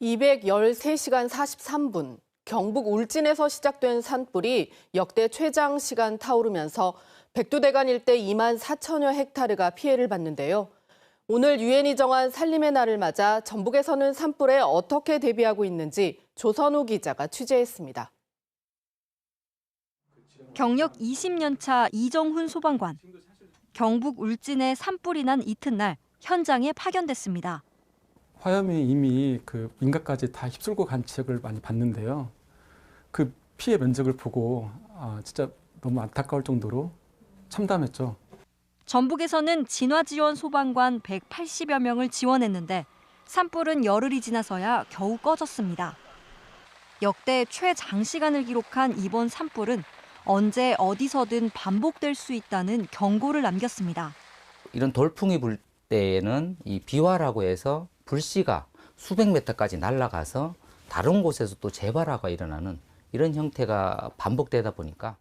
213시간 43분. 경북 울진에서 시작된 산불이 역대 최장 시간 타오르면서 백두대간 일대 2만 4천여 헥타르가 피해를 봤는데요. 오늘 유엔이 정한 산림의 날을 맞아 전북에서는 산불에 어떻게 대비하고 있는지 조선우 기자가 취재했습니다. 경력 20년 차 이정훈 소방관. 경북 울진에 산불이 난 이튿날 현장에 파견됐습니다. 화염이 이미 그 인가까지 다 휩쓸고 간 지역을 많이 봤는데요. 그 피해 면적을 보고 아, 진짜 너무 안타까울 정도로 참담했죠. 전북에서는 진화 지원 소방관 180여 명을 지원했는데 산불은 열흘이 지나서야 겨우 꺼졌습니다. 역대 최장시간을 기록한 이번 산불은 언제 어디서든 반복될 수 있다는 경고를 남겼습니다. 이런 돌풍이 불 때에는 이 비화라고 해서 불씨가 수백 메터까지 날아가서 다른 곳에서 또 재발화가 일어나는 이런 형태가 반복되다 보니까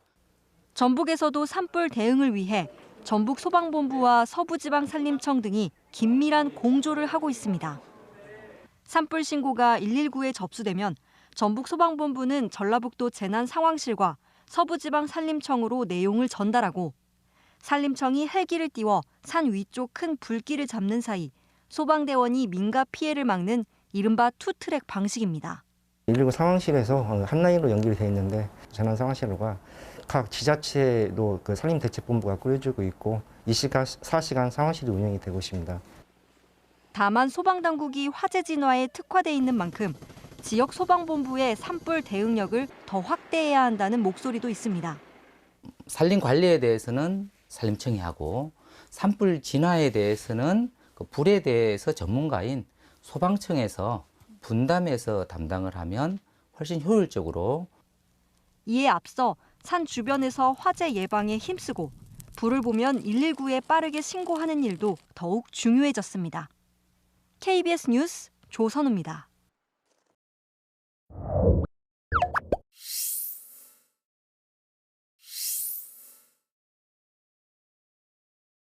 전북에서도 산불 대응을 위해 전북 소방본부와 서부지방산림청 등이 긴밀한 공조를 하고 있습니다. 산불 신고가 119에 접수되면 전북 소방본부는 전라북도 재난 상황실과 서부지방 산림청으로 내용을 전달하고 산림청이 헬기를 띄워 산 위쪽 큰 불길을 잡는 사이 소방대원이 민가 피해를 막는 이른바 투트랙 방식입니다. 119 상황실에서 한 라인으로 연결이 돼 있는데 재난 상황실로가 각 지자체도 그 산림대책본부가 꾸려지고 있고 24시간 상황실이 운영이 되고 있습니다. 다만 소방당국이 화재 진화에 특화돼 있는 만큼 지역 소방본부의 산불 대응력을 더 확대해야 한다는 목소리도 있습니다. 산림 관리에 대해서는 산림청이 하고 산불 진화에 대해서는 그 불에 대해서 전문가인 소방청에서 분담해서 담당을 하면 훨씬 효율적으로 이에 앞서 산 주변에서 화재 예방에 힘쓰고 불을 보면 119에 빠르게 신고하는 일도 더욱 중요해졌습니다. KBS 뉴스 조선우입니다.